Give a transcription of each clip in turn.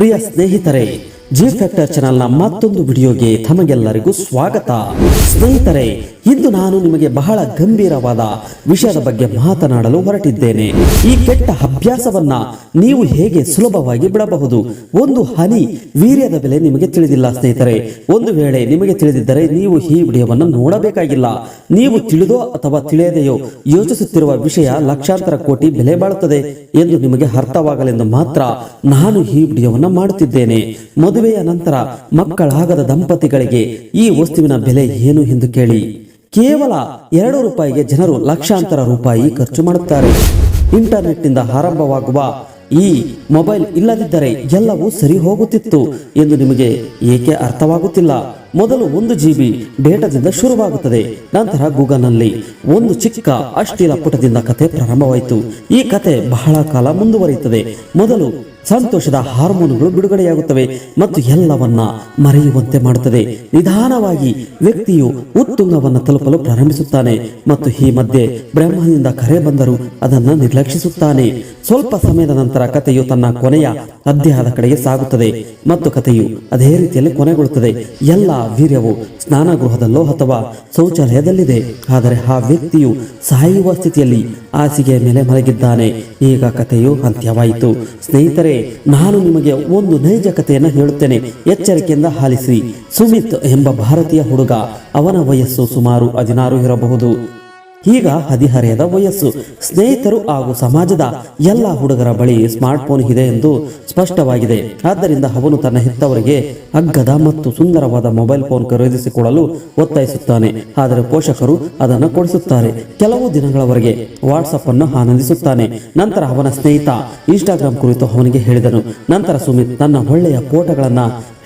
ಪ್ರಿಯ ಸ್ನೇಹಿತರೆ G factor ಚಾನೆಲ್ನ ಮತ್ತೊಂದು ವಿಡಿಯೋಗೆ ತಮಗೆಲ್ಲರಿಗೂ ಸ್ವಾಗತ. ಸ್ನೇಹಿತರೆ ಇಂದು ನಾನು ನಿಮಗೆ ಬಹಳ ಗಂಭೀರವಾದ ವಿಷಯದ ಬಗ್ಗೆ ಮಾತನಾಡಲು ಹೊರಟಿದ್ದೇನೆ. ಈ ಕೆಟ್ಟ ಅಭ್ಯಾಸವನ್ನ ನೀವು ಹೇಗೆ ಸುಲಭವಾಗಿ ಬಿಡಬಹುದು? ಒಂದು ಹನಿ ವೀರ್ಯದ ಬೆಲೆ ನಿಮಗೆ ತಿಳಿದಿಲ್ಲ ಸ್ನೇಹಿತರೆ. ಒಂದು ವೇಳೆ ನಿಮಗೆ ತಿಳಿದಿದ್ದರೆ ನೀವು ಈ ವಿಡಿಯೋವನ್ನು ನೋಡಬೇಕಾಗಿಲ್ಲ. ನೀವು ತಿಳಿದೋ ಅಥವಾ ತಿಳಿಯದೆಯೋ ಯೋಚಿಸುತ್ತಿರುವ ವಿಷಯ ಲಕ್ಷಾಂತರ ಕೋಟಿ ಬೆಲೆ ಬಾಳುತ್ತದೆ ಎಂದು ನಿಮಗೆ ಅರ್ಥವಾಗಲೆಂದು ಮಾತ್ರ ನಾನು ಈ ವಿಡಿಯೋವನ್ನು ಮಾಡುತ್ತಿದ್ದೇನೆ. ಮದುವೆಯ ನಂತರ ಮಕ್ಕಳಾಗದ ದಂಪತಿಗಳಿಗೆ ಈ ವಸ್ತುವಿನ ಬೆಲೆ ಏನು ಎಂದು ಕೇಳಿ. ಕೇವಲ ಎರಡು ರೂಪಾಯಿಗೆ ಜನರು ಲಕ್ಷಾಂತರ ರೂಪಾಯಿ ಖರ್ಚು ಮಾಡುತ್ತಾರೆ. ಇಂಟರ್ನೆಟ್ನಿಂದ ಆರಂಭವಾಗುವ ಈ ಮೊಬೈಲ್ ಇಲ್ಲದಿದ್ದರೆ ಎಲ್ಲವೂ ಸರಿ ಹೋಗುತ್ತಿತ್ತು ಎಂದು ನಿಮಗೆ ಏಕೆ ಅರ್ಥವಾಗುತ್ತಿಲ್ಲ? ಮೊದಲು ಒಂದು ಜಿ ಬಿ ಡೇಟಾದಿಂದ ಶುರುವಾಗುತ್ತದೆ, ನಂತರ ಗೂಗಲ್ನಲ್ಲಿ ಒಂದು ಚಿಕ್ಕ ಅಶ್ಲೀಲ ಪುಟದಿಂದ ಕತೆ ಪ್ರಾರಂಭವಾಯಿತು. ಈ ಕತೆ ಬಹಳ ಕಾಲ ಮುಂದುವರಿಯುತ್ತದೆ. ಮೊದಲು ಸಂತೋಷದ ಹಾರ್ಮೋನುಗಳು ಬಿಡುಗಡೆಯಾಗುತ್ತವೆ ಮತ್ತು ಎಲ್ಲವನ್ನ ಮರೆಯುವಂತೆ ಮಾಡುತ್ತದೆ. ನಿಧಾನವಾಗಿ ವ್ಯಕ್ತಿಯು ಉತ್ತುಂಗವನ್ನು ತಲುಪಲು ಪ್ರಾರಂಭಿಸುತ್ತಾನೆ ಮತ್ತು ಈ ಮಧ್ಯೆ ಬ್ರಹ್ಮನಿಂದ ಕರೆ ಬಂದರೂ ಅದನ್ನು ನಿರ್ಲಕ್ಷಿಸುತ್ತಾನೆ. ಸ್ವಲ್ಪ ಸಮಯದ ನಂತರ ಕಥೆಯು ತನ್ನ ಕೊನೆಯ ಅಧ್ಯಯದ ಕಡೆಗೆ ಸಾಗುತ್ತದೆ ಮತ್ತು ಕಥೆಯು ಅದೇ ರೀತಿಯಲ್ಲಿ ಕೊನೆಗೊಳ್ಳುತ್ತದೆ. ಎಲ್ಲ ವೀರ್ಯವು ಸ್ನಾನಗೃಹದಲ್ಲೋ ಅಥವಾ ಶೌಚಾಲಯದಲ್ಲಿದೆ, ಆದರೆ ಆ ವ್ಯಕ್ತಿಯು ಸಾಯುವ ಸ್ಥಿತಿಯಲ್ಲಿ ಹಾಸಿಗೆಯ ಮೇಲೆ ಮಲಗಿದ್ದಾನೆ. ಈಗ ಕಥೆಯು ಅಂತ್ಯವಾಯಿತು. ಸ್ನೇಹಿತರೆ, ನಾನು ನಿಮಗೆ ಒಂದು ನೈಜ ಕಥೆಯನ್ನು ಹೇಳುತ್ತೇನೆ. ಎಚ್ಚರಿಕೆಯಿಂದ ಆಲಿಸಿ. ಸುಮಿತ್ ಎಂಬ ಭಾರತೀಯ ಹುಡುಗ, ಅವನ ವಯಸ್ಸು ಸುಮಾರು ಹದಿನಾರು ಇರಬಹುದು. ಈಗ ಹದಿಹರೆಯದ ವಯಸ್ಸು. ಸ್ನೇಹಿತರು ಹಾಗೂ ಸಮಾಜದ ಎಲ್ಲ ಹುಡುಗರ ಬಳಿ ಸ್ಮಾರ್ಟ್ ಫೋನ್ ಇದೆ ಎಂದು ಸ್ಪಷ್ಟವಾಗಿದೆ. ಆದ್ದರಿಂದ ಅವನು ತನ್ನ ಹೆತ್ತವರಿಗೆ ಅಗ್ಗದ ಮತ್ತು ಸುಂದರವಾದ ಮೊಬೈಲ್ ಫೋನ್ ಖರೀದಿಸಿಕೊಳ್ಳಲು ಒತ್ತಾಯಿಸುತ್ತಾನೆ. ಆದರೆ ಪೋಷಕರು ಅದನ್ನು ಕೊಡಿಸುತ್ತಾರೆ. ಕೆಲವು ದಿನಗಳವರೆಗೆ ವಾಟ್ಸಪ್ ಅನ್ನು ಆನಂದಿಸುತ್ತಾನೆ. ನಂತರ ಅವನ ಸ್ನೇಹಿತ ಇನ್ಸ್ಟಾಗ್ರಾಮ್ ಕುರಿತು ಅವನಿಗೆ ಹೇಳಿದನು. ನಂತರ ಸುಮಿತ್ ತನ್ನ ಒಳ್ಳೆಯ ಫೋಟೋಗಳನ್ನ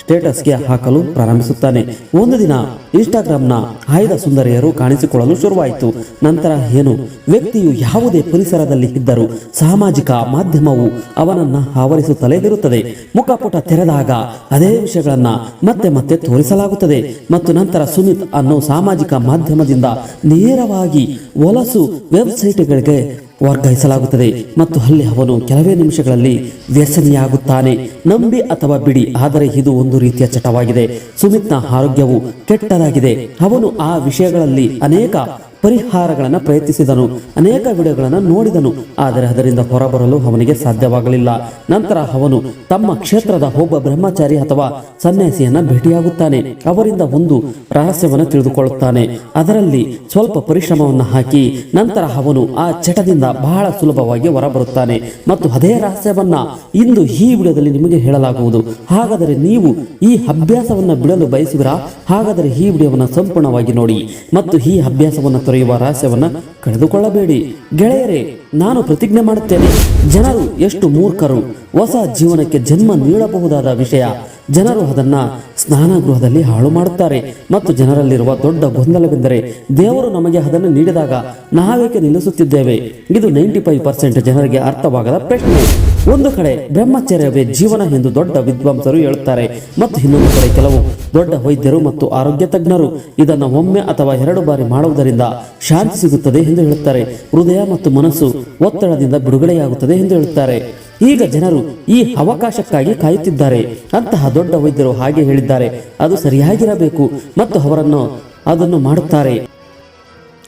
ಸ್ಟೇಟಸ್ಗೆ ಹಾಕಲು ಪ್ರಾರಂಭಿಸುತ್ತಾನೆ. ಒಂದು ದಿನ ಇನ್ಸ್ಟಾಗ್ರಾಂನ ಆಯ್ದ ಸುಂದರಿಯರು ಕಾಣಿಸಿಕೊಳ್ಳಲು ಶುರುವಾಯಿತು. ನಂತರ ಏನು? ವ್ಯಕ್ತಿಯು ಯಾವುದೇ ಪರಿಸರದಲ್ಲಿ ಇದ್ದರೂ ಸಾಮಾಜಿಕ ಮಾಧ್ಯಮವು ಅವನನ್ನ ಆವರಿಸುತ್ತಲೇ ಇರುತ್ತದೆ. ಮುಖಪುಟ ತೆರೆದಾಗ ಅದೇ ವಿಷಯಗಳನ್ನ ಮತ್ತೆ ಮತ್ತೆ ತೋರಿಸಲಾಗುತ್ತದೆ. ಮತ್ತು ನಂತರ ಸುಮಿತ್ ಅನ್ನು ಸಾಮಾಜಿಕ ಮಾಧ್ಯಮದಿಂದ ನೇರವಾಗಿ ಒಲಸು ವೆಬ್ಸೈಟ್ಗಳಿಗೆ ವರ್ಗಾಯಿಸಲಾಗುತ್ತದೆ ಮತ್ತು ಅಲ್ಲಿ ಅವನು ಕೆಲವೇ ನಿಮಿಷಗಳಲ್ಲಿ ವ್ಯಸನಿಯಾಗುತ್ತಾನೆ. ನಂಬಿ ಅಥವಾ ಬಿಡಿ, ಆದರೆ ಇದು ಒಂದು ರೀತಿಯ ಚಟವಾಗಿದೆ. ಸುಮಿತ್ನ ಆರೋಗ್ಯವು ಕೆಟ್ಟದಾಗಿದೆ. ಅವನು ಆ ವಿಷಯಗಳಲ್ಲಿ ಅನೇಕ ಪರಿಹಾರಗಳನ್ನು ಪ್ರಯತ್ನಿಸಿದನು. ಅನೇಕ ವಿಡಿಯೋಗಳನ್ನು ನೋಡಿದನು. ಆದರೆ ಅದರಿಂದ ಹೊರಬರಲು ಅವನಿಗೆ ಸಾಧ್ಯವಾಗಲಿಲ್ಲ. ನಂತರ ಅವನು ತಮ್ಮ ಕ್ಷೇತ್ರದ ಒಬ್ಬ ಬ್ರಹ್ಮಚಾರಿ ಅಥವಾ ಸನ್ಯಾಸಿಯನ್ನ ಭೇಟಿಯಾಗುತ್ತಾನೆ. ಅವರಿಂದ ಒಂದು ರಹಸ್ಯವನ್ನು ತಿಳಿದುಕೊಳ್ಳುತ್ತಾನೆ. ಅದರಲ್ಲಿ ಸ್ವಲ್ಪ ಪರಿಶ್ರಮವನ್ನು ಹಾಕಿ ನಂತರ ಅವನು ಆ ಚಟದಿಂದ ಬಹಳ ಸುಲಭವಾಗಿ ಹೊರಬರುತ್ತಾನೆ. ಮತ್ತು ಅದೇ ರಹಸ್ಯವನ್ನ ಇಂದು ಈ ವಿಡಿಯೋದಲ್ಲಿ ನಿಮಗೆ ಹೇಳಲಾಗುವುದು. ಹಾಗಾದರೆ ನೀವು ಈ ಅಭ್ಯಾಸವನ್ನು ಬಿಡಲು ಬಯಸುವಿರಾ? ಹಾಗಾದರೆ ಈ ವಿಡಿಯೋವನ್ನು ಸಂಪೂರ್ಣವಾಗಿ ನೋಡಿ. ಮತ್ತು ಈ ಅಭ್ಯಾಸವನ್ನು ತೊರೆಯುವ ರಹಸ್ಯವನ್ನ ಕಳೆದುಕೊಳ್ಳಬೇಡಿ. ಗೆಳೆಯರೇ, ನಾನು ಪ್ರತಿಜ್ಞೆ ಮಾಡುತ್ತೇನೆ, ಜನರು ಎಷ್ಟು ಮೂರ್ಖರು, ಹೊಸ ಜೀವನಕ್ಕೆ ಜನ್ಮ ನೀಡಬಹುದಾದ ವಿಷಯ. ಜನರು ಅದನ್ನ ಸ್ನಾನಗೃಹದಲ್ಲಿ ಹಾಳು ಮಾಡುತ್ತಾರೆ ಮತ್ತು ಜನರಲ್ಲಿರುವ ದೊಡ್ಡ ಗೊಂದಲವೆಂದರೆ ದೇವರು ನಮಗೆ ಅದನ್ನು ನೀಡಿದಾಗ ನಾವೇಕೆ ನಿಲ್ಲಿಸುತ್ತಿದ್ದೇವೆ? ಇದು ನೈಂಟಿ ಫೈವ್ ಪರ್ಸೆಂಟ್ ಜನರಿಗೆ ಅರ್ಥವಾಗದ ಪ್ರಶ್ನೆ. ಒಂದು ಕಡೆ ಬ್ರಹ್ಮಚರ್ಯವೇ ಜೀವನ ಎಂದು ದೊಡ್ಡ ವಿದ್ವಾಂಸರು ಹೇಳುತ್ತಾರೆ ಮತ್ತು ಇನ್ನೊಂದು ಕಡೆ ಕೆಲವು ದೊಡ್ಡ ವೈದ್ಯರು ಮತ್ತು ಆರೋಗ್ಯ ತಜ್ಞರು ಇದನ್ನು ಒಮ್ಮೆ ಅಥವಾ ಎರಡು ಬಾರಿ ಮಾಡುವುದರಿಂದ ಶಾಂತಿ ಸಿಗುತ್ತದೆ ಎಂದು ಹೇಳುತ್ತಾರೆ. ಹೃದಯ ಮತ್ತು ಮನಸ್ಸು ಒತ್ತಡದಿಂದ ಬಿಡುಗಡೆಯಾಗುತ್ತದೆ ಎಂದು ಹೇಳುತ್ತಾರೆ. ಈಗ ಜನರು ಈ ಅವಕಾಶಕ್ಕಾಗಿ ಕಾಯುತ್ತಿದ್ದಾರೆ. ಅಂತಹ ದೊಡ್ಡ ವೈದ್ಯರು ಹಾಗೆ ಹೇಳಿದ್ದಾರೆ. ಅದು ಸರಿಯಾಗಿರಬೇಕು ಮತ್ತು ಅವರನ್ನು ಅದನ್ನು ಮಾಡುತ್ತಾರೆ.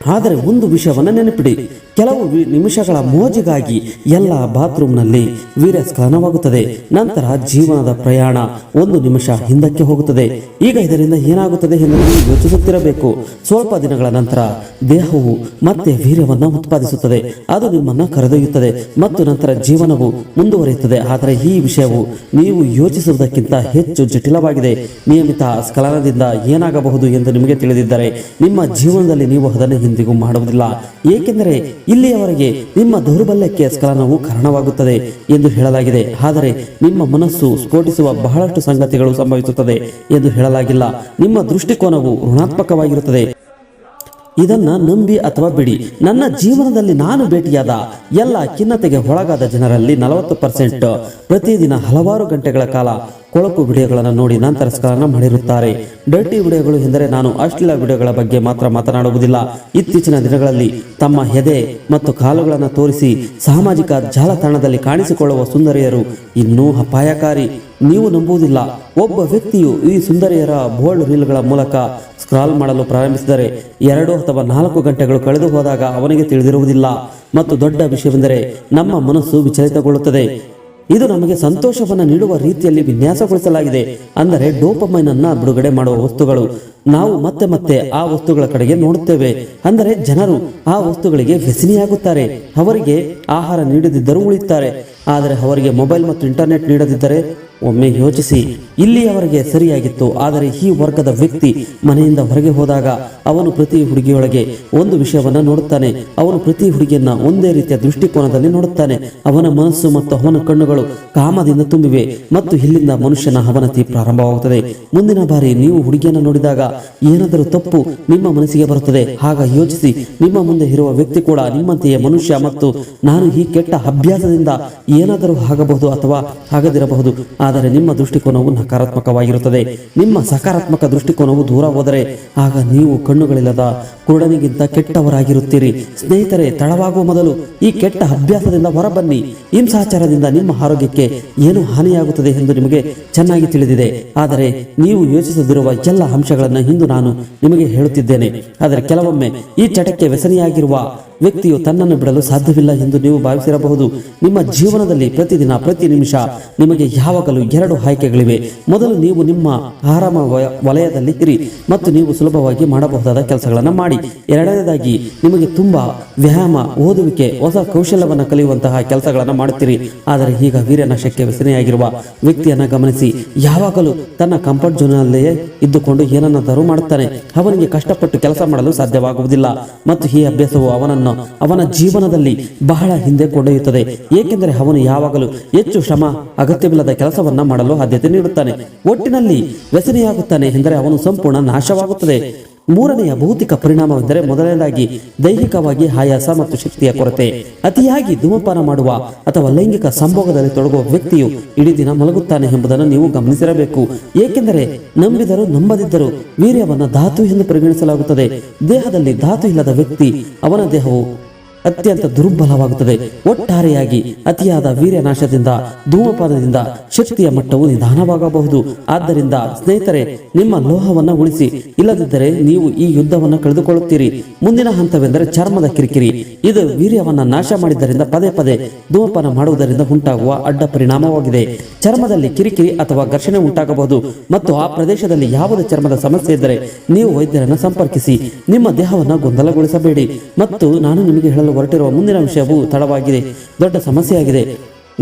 ಆದರೆ ಒಂದು ವಿಷಯವನ್ನು ನೆನಪಿಡಿ. ಕೆಲವು ನಿಮಿಷಗಳ ಮೋಜಿಗಾಗಿ ಎಲ್ಲ ಬಾತ್ರೂಮ್ನಲ್ಲಿ ವೀರ್ಯಸ್ಖಲನವಾಗುತ್ತದೆ ನಂತರ ಜೀವನದ ಪ್ರಯಾಣ ಒಂದು ನಿಮಿಷ ಹಿಂದಕ್ಕೆ ಹೋಗುತ್ತದೆ. ಈಗ ಇದರಿಂದ ಏನಾಗುತ್ತದೆ ಎಂದು ನೀವು ಯೋಚಿಸುತ್ತಿರಬೇಕು. ಸ್ವಲ್ಪ ದಿನಗಳ ನಂತರ ದೇಹವು ಮತ್ತೆ ವೀರ್ಯವನ್ನು ಉತ್ಪಾದಿಸುತ್ತದೆ. ಅದು ನಿಮ್ಮನ್ನು ಕರೆದೊಯ್ಯುತ್ತದೆ ಮತ್ತು ನಂತರ ಜೀವನವು ಮುಂದುವರಿಯುತ್ತದೆ. ಆದರೆ ಈ ವಿಷಯವು ನೀವು ಯೋಚಿಸುವುದಕ್ಕಿಂತ ಹೆಚ್ಚು ಜಟಿಲವಾಗಿದೆ. ನಿಯಮಿತ ಸ್ಖಲನದಿಂದ ಏನಾಗಬಹುದು ಎಂದು ನಿಮಗೆ ತಿಳಿದಿದ್ದರೆ ನಿಮ್ಮ ಜೀವನದಲ್ಲಿ ನೀವು ಅದನ್ನು ಎಂದಿಗೂ ಮಾಡುವುದಿಲ್ಲ. ಏಕೆಂದರೆ ಇಲ್ಲಿಯವರೆಗೆ ನಿಮ್ಮ ದೌರ್ಬಲ್ಯಕ್ಕೆ ಸ್ಖಲನವು ಕಾರಣವಾಗುತ್ತದೆ ಎಂದು ಹೇಳಲಾಗಿದೆ. ಆದರೆ ನಿಮ್ಮ ಮನಸ್ಸು ಸ್ಫೋಟಿಸುವ ಬಹಳಷ್ಟು ಸಂಗತಿಗಳು ಸಂಭವಿಸುತ್ತದೆ ಎಂದು ಹೇಳಲಾಗಿಲ್ಲ. ನಿಮ್ಮ ದೃಷ್ಟಿಕೋನವು ಋಣಾತ್ಮಕವಾಗಿರುತ್ತದೆ. ಇದನ್ನ ನಂಬಿ ಅಥವಾ ಬಿಡಿ, ನನ್ನ ಜೀವನದಲ್ಲಿ ನಾನು ಭೇಟಿಯಾದ ಎಲ್ಲ ಖಿನ್ನತೆಗೆ ಒಳಗಾದ ಜನರಲ್ಲಿ ನಲವತ್ತು ಪರ್ಸೆಂಟ್ ಪ್ರತಿದಿನ ಹಲವಾರು ಗಂಟೆಗಳ ಕಾಲ ಕೊಳಕು ವಿಡಿಯೋಗಳನ್ನು ನೋಡಿ ನಂತರ ಸ್ಕಾರನ ಮಾಡಿರುತ್ತಾರೆ. ಡರ್ಟಿ ವಿಡಿಯೋಗಳು ಎಂದರೆ ನಾನು ಅಶ್ಲೀಲ ವಿಡಿಯೋಗಳ ಬಗ್ಗೆ ಮಾತ್ರ ಮಾತನಾಡುವುದಿಲ್ಲ. ಇತ್ತೀಚಿನ ದಿನಗಳಲ್ಲಿ ತಮ್ಮ ಹೆದೆ ಮತ್ತು ಕಾಲುಗಳನ್ನು ತೋರಿಸಿ ಸಾಮಾಜಿಕ ಜಾಲತಾಣದಲ್ಲಿ ಕಾಣಿಸಿಕೊಳ್ಳುವ ಸುಂದರಿಯರು ಇನ್ನೂ ಅಪಾಯಕಾರಿ. ನೀವು ನಂಬುವುದಿಲ್ಲ. ಒಬ್ಬ ವ್ಯಕ್ತಿಯು ಈ ಸುಂದರಿಯರ ಬೋಲ್ಡ್ ರೀಲ್ಗಳ ಮೂಲಕ ಸ್ಕ್ರಾಲ್ ಮಾಡಲು ಪ್ರಾರಂಭಿಸಿದರೆ ಎರಡು ಅಥವಾ ನಾಲ್ಕು ಗಂಟೆಗಳು ಕಳೆದು ಹೋದಾಗ ಅವನಿಗೆ ತಿಳಿದಿರುವುದಿಲ್ಲ. ಮತ್ತು ದೊಡ್ಡ ವಿಷಯವೆಂದರೆ ನಮ್ಮ ಮನಸ್ಸು ವಿಚಲಿತಗೊಳ್ಳುತ್ತದೆ. ಇದು ನಮಗೆ ಸಂತೋಷವನ್ನು ನೀಡುವ ರೀತಿಯಲ್ಲಿ ವಿನ್ಯಾಸಗೊಳಿಸಲಾಗಿದೆ. ಅಂದರೆ ಡೋಪಮೈನ್ ಬಿಡುಗಡೆ ಮಾಡುವ ವಸ್ತುಗಳು. ನಾವು ಮತ್ತೆ ಮತ್ತೆ ಆ ವಸ್ತುಗಳ ಕಡೆಗೆ ನೋಡುತ್ತೇವೆ. ಅಂದರೆ ಜನರು ಆ ವಸ್ತುಗಳಿಗೆ ವ್ಯಸನಿಯಾಗುತ್ತಾರೆ. ಅವರಿಗೆ ಆಹಾರ ನೀಡದಿದ್ದರೂ ಉಳಿಯುತ್ತಾರೆ. ಆದರೆ ಅವರಿಗೆ ಮೊಬೈಲ್ ಮತ್ತು ಇಂಟರ್ನೆಟ್ ನೀಡದಿದ್ದರೆ ಒಮ್ಮೆ ಯೋಚಿಸಿ ಇಲ್ಲಿಯವರೆಗೆ ಸರಿಯಾಗಿತ್ತು, ಆದರೆ ಈ ವರ್ಗದ ವ್ಯಕ್ತಿ ಮನೆಯಿಂದ ಹೊರಗೆ ಹೋದಾಗ ಅವನು ಪ್ರತಿ ಹುಡುಗಿಯೊಳಗೆ ಒಂದು ವಿಷಯವನ್ನ ನೋಡುತ್ತಾನೆ. ಅವನು ಪ್ರತಿ ಹುಡುಗಿಯನ್ನ ಒಂದೇ ರೀತಿಯ ದೃಷ್ಟಿಕೋನದಲ್ಲಿ ನೋಡುತ್ತಾನೆ. ಅವನ ಮನಸ್ಸು ಮತ್ತು ಅವನ ಕಣ್ಣುಗಳು ಕಾಮದಿಂದ ತುಂಬಿವೆ ಮತ್ತು ಇಲ್ಲಿಂದ ಮನುಷ್ಯನ ಅವನತಿ ಪ್ರಾರಂಭವಾಗುತ್ತದೆ. ಮುಂದಿನ ಬಾರಿ ನೀವು ಹುಡುಗಿಯನ್ನು ನೋಡಿದಾಗ ಏನಾದರೂ ತಪ್ಪು ನಿಮ್ಮ ಮನಸ್ಸಿಗೆ ಬರುತ್ತದೆ. ಆಗ ಯೋಚಿಸಿ, ನಿಮ್ಮ ಮುಂದೆ ಇರುವ ವ್ಯಕ್ತಿ ಕೂಡ ನಿಮ್ಮಂತೆಯೇ ಮನುಷ್ಯ ಮತ್ತು ನಾನು ಈ ಕೆಟ್ಟ ಅಭ್ಯಾಸದಿಂದ ಏನಾದರೂ ಆಗಬಹುದು ಅಥವಾ ಆಗದಿರಬಹುದು. ಆದರೆ ನಿಮ್ಮ ದೃಷ್ಟಿಕೋನವು ನಕಾರಾತ್ಮಕವಾಗಿರುತ್ತದೆ. ನಿಮ್ಮ ಸಕಾರಾತ್ಮಕ ದೃಷ್ಟಿಕೋನವು ದೂರ ಹೋದರೆ ಆಗ ನೀವು ಕಣ್ಣುಗಳಿಲ್ಲದ ಕುರುಡನಿಗಿಂತ ಕೆಟ್ಟವರಾಗಿರುತ್ತೀರಿ. ಸ್ನೇಹಿತರೆ, ತಡವಾಗುವ ಮೊದಲು ಈ ಕೆಟ್ಟ ಅಭ್ಯಾಸದಿಂದ ಹೊರಬನ್ನಿ. ಹಿಂಸಾಚಾರದಿಂದ ನಿಮ್ಮ ಆರೋಗ್ಯಕ್ಕೆ ಏನು ಹಾನಿಯಾಗುತ್ತದೆ ಎಂದು ನಿಮಗೆ ಚೆನ್ನಾಗಿ ತಿಳಿದಿದೆ. ಆದರೆ ನೀವು ಯೋಚಿಸದಿರುವ ಎಲ್ಲ ಅಂಶಗಳನ್ನು ಇಂದು ನಾನು ನಿಮಗೆ ಹೇಳುತ್ತಿದ್ದೇನೆ. ಆದರೆ ಕೆಲವೊಮ್ಮೆ ಈ ಚಟಕ್ಕೆ ವ್ಯಸನಿಯಾಗಿರುವ ವ್ಯಕ್ತಿಯು ತನ್ನನ್ನು ಬಿಡಲು ಸಾಧ್ಯವಿಲ್ಲ ಎಂದು ನೀವು ಭಾವಿಸಿರಬಹುದು. ನಿಮ್ಮ ಜೀವನದಲ್ಲಿ ಪ್ರತಿದಿನ ಪ್ರತಿ ನಿಮಿಷ ನಿಮಗೆ ಯಾವಾಗಲೂ ಎರಡು ಆಯ್ಕೆಗಳಿವೆ. ಮೊದಲು ನೀವು ನಿಮ್ಮ ಆರಾಮ ವಲಯದಲ್ಲಿ ಇರಿ ಮತ್ತು ನೀವು ಸುಲಭವಾಗಿ ಮಾಡಬಹುದಾದ ಕೆಲಸಗಳನ್ನು ಮಾಡಿ. ಎರಡನೇದಾಗಿ, ನಿಮಗೆ ತುಂಬಾ ವ್ಯಾಯಾಮ, ಓದುವಿಕೆ, ಹೊಸ ಕೌಶಲ್ಯವನ್ನು ಕಲಿಯುವಂತಹ ಕೆಲಸಗಳನ್ನು ಮಾಡುತ್ತೀರಿ. ಆದರೆ ಈಗ ವೀರ್ಯನಾಶಕ್ಕೆ ವ್ಯಸನೆಯಾಗಿರುವ ವ್ಯಕ್ತಿಯನ್ನ ಗಮನಿಸಿ. ಯಾವಾಗಲೂ ತನ್ನ ಕಂಫರ್ಟ್ ಝೋನ್ನಲ್ಲಿಯೇ ಇದ್ದುಕೊಂಡು ಏನನ್ನಾದರೂ ಮಾಡುತ್ತಾನೆ. ಅವನಿಗೆ ಕಷ್ಟಪಟ್ಟು ಕೆಲಸ ಮಾಡಲು ಸಾಧ್ಯವಾಗುವುದಿಲ್ಲ. ಮತ್ತು ಈ ಅಭ್ಯಾಸವು ಅವನನ್ನು, ಅವನ ಜೀವನದಲ್ಲಿ ಬಹಳ ಹಿಂದೆ ಕೊಂಡೊಯ್ಯುತ್ತದೆ. ಏಕೆಂದರೆ ಅವನು ಯಾವಾಗಲೂ ಹೆಚ್ಚು ಶ್ರಮ, ಅಗತ್ಯವಿಲ್ಲದ ಕೆಲಸವನ್ನ ಮಾಡಲು ಆದ್ಯತೆ ನೀಡುತ್ತಾನೆ. ಒಟ್ಟಿನಲ್ಲಿ ವ್ಯಸನಿಯಾಗುತ್ತಾನೆ ಎಂದರೆ ಅವನು ಸಂಪೂರ್ಣ ನಾಶವಾಗುತ್ತದೆ. ಮೂರನೆಯ ಭೌತಿಕ ಪರಿಣಾಮವೆಂದರೆ ಮೊದಲನೇದಾಗಿ ದೈಹಿಕವಾಗಿ ಆಯಾಸ ಮತ್ತು ಶಕ್ತಿಯ ಕೊರತೆ. ಅತಿಯಾಗಿ ಧೂಮಪಾನ ಮಾಡುವ ಅಥವಾ ಲೈಂಗಿಕ ಸಂಭೋಗದಲ್ಲಿ ತೊಡಗುವ ವ್ಯಕ್ತಿಯು ಇಡೀ ದಿನ ಮಲಗುತ್ತಾನೆ ಎಂಬುದನ್ನು ನೀವು ಗಮನಿಸಿರಬೇಕು. ಏಕೆಂದರೆ ನಂಬಿದರು ನಂಬದಿದ್ದರು ವೀರ್ಯವನ್ನು ಧಾತು ಎಂದು ಪರಿಗಣಿಸಲಾಗುತ್ತದೆ. ದೇಹದಲ್ಲಿ ಧಾತು ಇಲ್ಲದ ವ್ಯಕ್ತಿ ಅವನ ದೇಹವು ಅತ್ಯಂತ ದುರ್ಬಲವಾಗುತ್ತದೆ. ಒಟ್ಟಾರೆಯಾಗಿ ಅತಿಯಾದ ವೀರ್ಯನಾಶದಿಂದ, ಧೂಮಪಾನದಿಂದ ಶಕ್ತಿಯ ಮಟ್ಟವು ನಿಧಾನವಾಗಬಹುದು. ಆದ್ದರಿಂದ ಸ್ನೇಹಿತರೆ, ನಿಮ್ಮ ಲೋಹವನ್ನು ಉಳಿಸಿ, ಇಲ್ಲದಿದ್ದರೆ ನೀವು ಈ ಯುದ್ಧವನ್ನು ಕಳೆದುಕೊಳ್ಳುತ್ತೀರಿ. ಮುಂದಿನ ಹಂತವೆಂದರೆ ಚರ್ಮದ ಕಿರಿಕಿರಿ. ಇದು ವೀರ್ಯವನ್ನು ನಾಶ ಮಾಡಿದ್ದರಿಂದ ಪದೇ ಪದೇ ಧೂಮಪಾನ ಮಾಡುವುದರಿಂದ ಉಂಟಾಗುವ ಅಡ್ಡ ಪರಿಣಾಮವಾಗಿದೆ. ಚರ್ಮದಲ್ಲಿ ಕಿರಿಕಿರಿ ಅಥವಾ ಘರ್ಷಣೆ ಉಂಟಾಗಬಹುದು. ಮತ್ತು ಆ ಪ್ರದೇಶದಲ್ಲಿ ಯಾವುದೇ ಚರ್ಮದ ಸಮಸ್ಯೆ ಇದ್ದರೆ ನೀವು ವೈದ್ಯರನ್ನು ಸಂಪರ್ಕಿಸಿ, ನಿಮ್ಮ ದೇಹವನ್ನು ಗೊಂದಲಗೊಳಿಸಬೇಡಿ. ಮತ್ತು ನಾನು ನಿಮಗೆ ಹೇಳಲು ಹೊರಟಿರುವ ಮುಂದಿನ ವಿಷಯವು ತಡವಾಗಿದೆ, ದೊಡ್ಡ ಸಮಸ್ಯೆಯಾಗಿದೆ.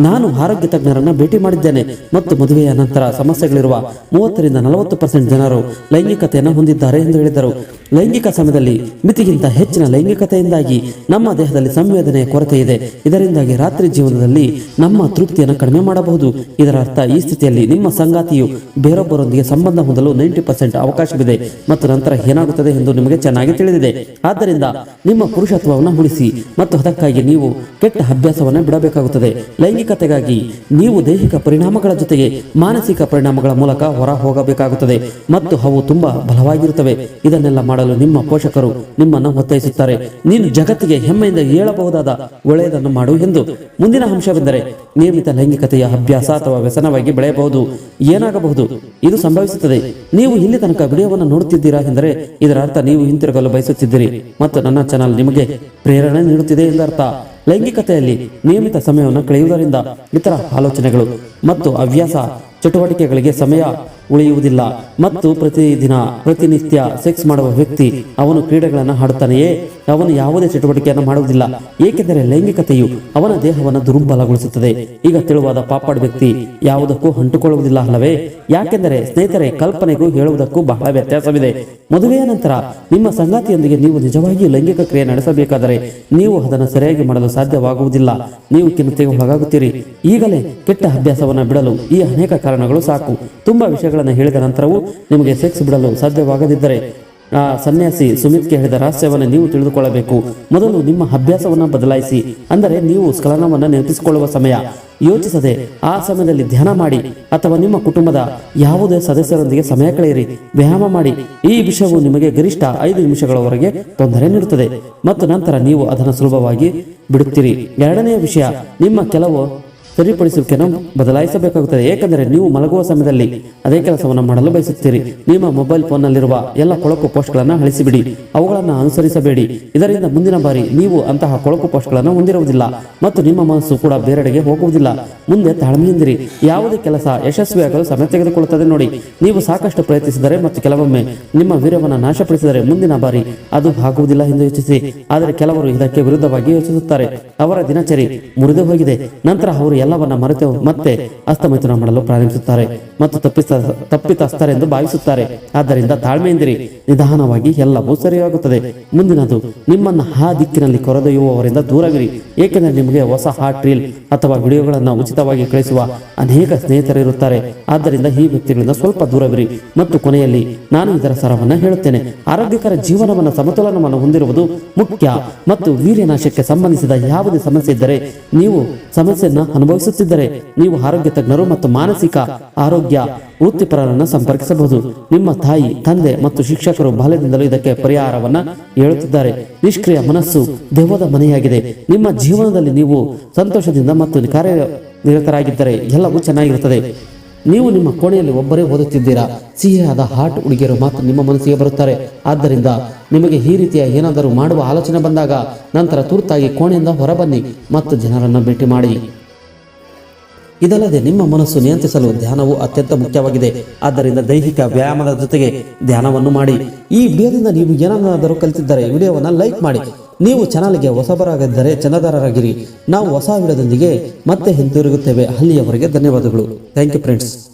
ನಾನು ಆರೋಗ್ಯ ತಜ್ಞರನ್ನ ಭೇಟಿ ಮಾಡಿದ್ದೇನೆ ಮತ್ತು ಮದುವೆಯ ನಂತರ ಸಮಸ್ಯೆಗಳಿರುವ ಮೂವತ್ತರಿಂದ ನಲವತ್ತು ಪರ್ಸೆಂಟ್ ಜನರು ಲೈಂಗಿಕತೆಯನ್ನು ಹೊಂದಿದ್ದಾರೆ ಎಂದು ಹೇಳಿದರು. ಲೈಂಗಿಕ ಸಮಯದಲ್ಲಿ ಮಿತಿಗಿಂತ ಹೆಚ್ಚಿನ ಲೈಂಗಿಕತೆಯಿಂದಾಗಿ ನಮ್ಮ ದೇಹದಲ್ಲಿ ಸಂವೇದನೆಯ ಕೊರತೆ ಇದೆ. ಇದರಿಂದಾಗಿ ರಾತ್ರಿ ಜೀವನದಲ್ಲಿ ನಮ್ಮ ತೃಪ್ತಿಯನ್ನು ಕಡಿಮೆ ಮಾಡಬಹುದು. ಇದರ ಅರ್ಥ ಈ ಸ್ಥಿತಿಯಲ್ಲಿ ನಿಮ್ಮ ಸಂಗಾತಿಯು ಬೇರೊಬ್ಬರೊಂದಿಗೆ ಸಂಬಂಧ ಹೊಂದಲು ನೈಂಟಿ ಪರ್ಸೆಂಟ್ ಅವಕಾಶವಿದೆ ಮತ್ತು ನಂತರ ಏನಾಗುತ್ತದೆ ಎಂದು ನಿಮಗೆ ಚೆನ್ನಾಗಿ ತಿಳಿದಿದೆ. ಆದ್ದರಿಂದ ನಿಮ್ಮ ಪುರುಷತ್ವವನ್ನು ಉಳಿಸಿ ಮತ್ತು ಅದಕ್ಕಾಗಿ ನೀವು ಕೆಟ್ಟ ಅಭ್ಯಾಸವನ್ನು ಬಿಡಬೇಕಾಗುತ್ತದೆ. ಲೈಂಗಿಕತೆಗಾಗಿ ನೀವು ದೈಹಿಕ ಪರಿಣಾಮಗಳ ಜೊತೆಗೆ ಮಾನಸಿಕ ಪರಿಣಾಮಗಳ ಮೂಲಕ ಹೊರ ಹೋಗಬೇಕಾಗುತ್ತದೆ ಮತ್ತು ಅವು ತುಂಬಾ ಬಲವಾಗಿರುತ್ತವೆ. ಇದನ್ನೆಲ್ಲ ಮಾಡಲು ನಿಮ್ಮ ಪೋಷಕರು ನಿಮ್ಮನ್ನು ಒತ್ತಾಯಿಸುತ್ತಾರೆ. ನೀನು ಜಗತ್ತಿಗೆ ಹೆಮ್ಮೆಯಿಂದ ಹೇಳಬಹುದಾದ ಒಳ್ಳೆಯದನ್ನು ಮಾಡು ಎಂದು. ಮುಂದಿನ ಅಂಶವೆಂದರೆ ನಿಯಮಿತ ಲೈಂಗಿಕತೆಯ ಅಭ್ಯಾಸ ಅಥವಾ ವ್ಯಸನವಾಗಿ ಬೆಳೆಯಬಹುದು. ಏನಾಗಬಹುದು? ಇದು ಸಂಭವಿಸುತ್ತದೆ. ನೀವು ಇಲ್ಲಿ ತನಕ ವಿಡಿಯೋವನ್ನು ನೋಡುತ್ತಿದ್ದೀರಾ ಎಂದರೆ ಇದರ ಅರ್ಥ ನೀವು ಹಿಂತಿರುಗಲು ಬಯಸುತ್ತಿದ್ದೀರಿ ಮತ್ತು ನನ್ನ ಚಾನಲ್ ನಿಮಗೆ ಪ್ರೇರಣೆ ನೀಡುತ್ತಿದೆ ಎಂದರ್ಥ. ಲೈಂಗಿಕತೆಯಲ್ಲಿ ನಿಯಮಿತ ಸಮಯವನ್ನು ಕಳೆಯುವುದರಿಂದ ಇತರ ಆಲೋಚನೆಗಳು ಮತ್ತು ಹವ್ಯಾಸ ಚಟುವಟಿಕೆಗಳಿಗೆ ಸಮಯ ಉಳಿಯುವುದಿಲ್ಲ. ಮತ್ತು ಪ್ರತಿದಿನ, ಪ್ರತಿನಿತ್ಯ ಸೆಕ್ಸ್ ಮಾಡುವ ವ್ಯಕ್ತಿ ಅವನು ಕ್ರೀಡೆಗಳನ್ನು ಆಡುತ್ತಾನೆಯೇ ಅವನು ಯಾವುದೇ ಚಟುವಟಿಕೆಯನ್ನು ಮಾಡುವುದಿಲ್ಲ. ಏಕೆಂದರೆ ಲೈಂಗಿಕತೆಯು ಅವನ ದೇಹವನ್ನು ದುರ್ಬಲಗೊಳಿಸುತ್ತದೆ. ಈಗ ತೆಳುವಾದ ಪಾಪಾಡ್ ವ್ಯಕ್ತಿ ಯಾವುದಕ್ಕೂ ಅಂಟುಕೊಳ್ಳುವುದಿಲ್ಲ ಅಲ್ಲವೇ? ಯಾಕೆಂದರೆ ಸ್ನೇಹಿತರೆ, ಕಲ್ಪನೆಗೂ ಹೇಳುವುದಕ್ಕೂ ಬಹಳ ವ್ಯತ್ಯಾಸವಿದೆ. ಮದುವೆಯ ನಂತರ ನಿಮ್ಮ ಸಂಗಾತಿಯೊಂದಿಗೆ ನೀವು ನಿಜವಾಗಿಯೂ ಲೈಂಗಿಕ ಕ್ರಿಯೆ ನಡೆಸಬೇಕಾದರೆ ನೀವು ಅದನ್ನು ಸರಿಯಾಗಿ ಮಾಡಲು ಸಾಧ್ಯವಾಗುವುದಿಲ್ಲ. ನೀವು ಖಿನ್ನತೆಗೆ ಒಳಗಾಗುತ್ತೀರಿ. ಈಗಲೇ ಕೆಟ್ಟ ಅಭ್ಯಾಸವನ್ನು ಬಿಡಲು ಈ ಅನೇಕ ಕಾರಣಗಳು ಸಾಕು. ತುಂಬಾ ವಿಷಯಗಳನ್ನು ಹೇಳಿದ ನಂತರವೂ ನಿಮಗೆ ಸೆಕ್ಸ್ ಬಿಡಲು ಸಾಧ್ಯವಾಗದಿದ್ದರೆ, ಆ ಸನ್ಯಾಸಿ ಸುಮಿತ್ಗೆ ಹೇಳಿದ ರಹಸ್ಯವನ್ನು ನೀವು ತಿಳಿದುಕೊಳ್ಳಬೇಕು. ಮೊದಲು ನಿಮ್ಮ ಅಭ್ಯಾಸವನ್ನು ಬದಲಾಯಿಸಿ, ಅಂದರೆ ನೀವು ಸ್ಖಲನವನ್ನು ನೆನಪಿಸಿಕೊಳ್ಳುವ ಸಮಯ. ಯೋಚಿಸದೆ ಆ ಸಮಯದಲ್ಲಿ ಧ್ಯಾನ ಮಾಡಿ, ಅಥವಾ ನಿಮ್ಮ ಕುಟುಂಬದ ಯಾವುದೇ ಸದಸ್ಯರೊಂದಿಗೆ ಸಮಯ ಕಳೆಯಿರಿ. ವ್ಯಾಯಾಮ ಮಾಡಿ. ಈ ವಿಷಯವು ನಿಮಗೆ ಗರಿಷ್ಠ ಐದು ನಿಮಿಷಗಳವರೆಗೆ ತೊಂದರೆ ನೀಡುತ್ತದೆ. ಮತ್ತು ನಂತರ ನೀವು ಅದನ್ನು ಸುಲಭವಾಗಿ ಬಿಡುತ್ತೀರಿ. ಎರಡನೆಯ ವಿಷಯ, ನಿಮ್ಮ ಕೆಲವು ಸರಿಪಡಿಸುವಿಕೆಯನ್ನು ಬದಲಾಯಿಸಬೇಕಾಗುತ್ತದೆ. ಏಕೆಂದರೆ ನೀವು ಮಲಗುವ ಸಮಯದಲ್ಲಿ ಅದೇ ಕೆಲಸವನ್ನು ಮಾಡಲು ಬಯಸುತ್ತೀರಿ. ನಿಮ್ಮ ಮೊಬೈಲ್ ಫೋನ್ನಲ್ಲಿರುವ ಎಲ್ಲ ಕೊಳಕು ಪೋಸ್ಟ್ಗಳನ್ನು ಅಳಿಸಿಬಿಡಿ. ಅವುಗಳನ್ನು ಅನುಸರಿಸಬೇಡಿ. ಇದರಿಂದ ಮುಂದಿನ ಬಾರಿ ನೀವು ಅಂತಹ ಕೊಳಕು ಪೋಸ್ಟ್ಗಳನ್ನು ಹೊಂದಿರುವುದಿಲ್ಲ ಮತ್ತು ನಿಮ್ಮ ಮನಸ್ಸು ಕೂಡ ಬೇರೆಡೆಗೆ ಹೋಗುವುದಿಲ್ಲ. ಮುಂದೆ ತಾಳ್ಮೆಯಿಂದಿರಿ. ಯಾವುದೇ ಕೆಲಸ ಯಶಸ್ವಿಯಾಗಲು ಸಮಯ ತೆಗೆದುಕೊಳ್ಳುತ್ತದೆ ನೋಡಿ. ನೀವು ಸಾಕಷ್ಟು ಪ್ರಯತ್ನಿಸಿದರೆ ಮತ್ತು ಕೆಲವೊಮ್ಮೆ ನಿಮ್ಮ ವೀರ್ಯವನ್ನು ನಾಶಪಡಿಸಿದರೆ ಮುಂದಿನ ಬಾರಿ ಅದು ಆಗುವುದಿಲ್ಲ ಎಂದು ಯೋಚಿಸಿ. ಆದರೆ ಕೆಲವರು ಇದಕ್ಕೆ ವಿರುದ್ಧವಾಗಿ ಯೋಚಿಸುತ್ತಾರೆ. ಅವರ ದಿನಚರಿ ಮುರಿದು ಹೋಗಿದೆ. ನಂತರ ಅವರು ಎಲ್ಲವನ್ನ ಮರೆತು ಮತ್ತೆ ಅಸ್ತಮಿತನ ಮಾಡಲು ಪ್ರಾರಂಭಿಸುತ್ತಾರೆ ಮತ್ತು ತಪ್ಪಿಸ ತಪ್ಪಿತಸ್ಥರೆಂದು ಭಾವಿಸುತ್ತಾರೆ. ಆದ್ದರಿಂದ ತಾಳ್ಮೆಯಿಂದಿರಿ. ನಿಧಾನವಾಗಿ ಎಲ್ಲವೂ ಸರಿಯಾಗುತ್ತದೆ. ಮುಂದಿನದು, ನಿಮ್ಮನ್ನ ಆ ದಿಕ್ಕಿನಲ್ಲಿ ಕೊರೆದೊಯ್ಯುವವರಿಂದ ದೂರವಿರಿ. ಏಕೆಂದರೆ ನಿಮಗೆ ಹೊಸ ಹಾಟ್ ರೀಲ್ ಅಥವಾ ವಿಡಿಯೋಗಳನ್ನು ಉಚಿತವಾಗಿ ಕಳಿಸುವ ಅನೇಕ ಸ್ನೇಹಿತರಿರುತ್ತಾರೆ ಆದ್ದರಿಂದ ಈ ವ್ಯಕ್ತಿಗಳಿಂದ ಸ್ವಲ್ಪ ದೂರವಿರಿ ಮತ್ತು ಕೊನೆಯಲ್ಲಿ ನಾನು ಇದರ ಸರವನ್ನು ಹೇಳುತ್ತೇನೆ. ಆರೋಗ್ಯಕರ ಜೀವನವನ್ನು ಸಮತೋಲನವನ್ನು ಹೊಂದಿರುವುದು ಮುಖ್ಯ ಮತ್ತು ವೀರ್ಯನಾಶಕ್ಕೆ ಸಂಬಂಧಿಸಿದ ಯಾವುದೇ ಸಮಸ್ಯೆ ಇದ್ದರೆ ನೀವು ಸಮಸ್ಯೆಯನ್ನು ಅನುಭವಿಸುತ್ತಿದ್ದರೆ, ನೀವು ಆರೋಗ್ಯ ತಜ್ಞರು ಮತ್ತು ಮಾನಸಿಕ ಆರೋಗ್ಯ ವೃತ್ತಿಪರರನ್ನು ಸಂಪರ್ಕಿಸಬಹುದು. ನಿಮ್ಮ ತಾಯಿ, ತಂದೆ ಮತ್ತು ಶಿಕ್ಷಕರು ಬಾಲ್ಯದಿಂದಲೂ ಇದಕ್ಕೆ ಪರಿಹಾರವನ್ನ ಹೇಳುತ್ತಿದ್ದಾರೆ. ನಿಷ್ಕ್ರಿಯ ಮನಸ್ಸು ದೆವ್ವದ ಮನೆಯಾಗಿದೆ. ನಿಮ್ಮ ಜೀವನದಲ್ಲಿ ನೀವು ಸಂತೋಷದಿಂದ ಮತ್ತು ಕಾರ್ಯನಿರತರಾಗಿದ್ದರೆ ಎಲ್ಲವೂ ಚೆನ್ನಾಗಿರುತ್ತದೆ. ನೀವು ನಿಮ್ಮ ಕೋಣೆಯಲ್ಲಿ ಒಬ್ಬರೇ ಓದುತ್ತಿದ್ದೀರಾ? ಸಿಹಿಯಾದ ಹಾಟ್ ಹುಡುಗಿಯರು ಮಾತ್ರ ನಿಮ್ಮ ಮನಸ್ಸಿಗೆ ಬರುತ್ತಾರೆ. ಆದ್ದರಿಂದ ನಿಮಗೆ ಈ ರೀತಿಯ ಏನಾದರೂ ಮಾಡುವ ಆಲೋಚನೆ ಬಂದಾಗ ನಂತರ ತುರ್ತಾಗಿ ಕೋಣೆಯಿಂದ ಹೊರಬನ್ನಿ ಮತ್ತು ಜನರನ್ನು ಭೇಟಿ ಮಾಡಿ. ಇದಲ್ಲದೆ ನಿಮ್ಮ ಮನಸ್ಸು ನಿಯಂತ್ರಿಸಲು ಧ್ಯಾನವು ಅತ್ಯಂತ ಮುಖ್ಯವಾಗಿದೆ. ಆದ್ದರಿಂದ ದೈಹಿಕ ವ್ಯಾಯಾಮದ ಜೊತೆಗೆ ಧ್ಯಾನವನ್ನು ಮಾಡಿ. ಈ ವಿಡಿಯೋದಿಂದ ನೀವು ಏನನ್ನಾದರೂ ಕಲಿತಿದ್ದರೆ ವಿಡಿಯೋವನ್ನು ಲೈಕ್ ಮಾಡಿ. ನೀವು ಚಾನಲ್ಗೆ ಹೊಸಬರಾಗಿದ್ದರೆ ಚಂದದಾರರಾಗಿರಿ ನಾವು ಹೊಸ ವಿಡಿಯೋದೊಂದಿಗೆ ಮತ್ತೆ ಹಿಂತಿರುಗುತ್ತೇವೆ. ಅಲ್ಲಿಯವರೆಗೆ ಧನ್ಯವಾದಗಳು. Thank you friends.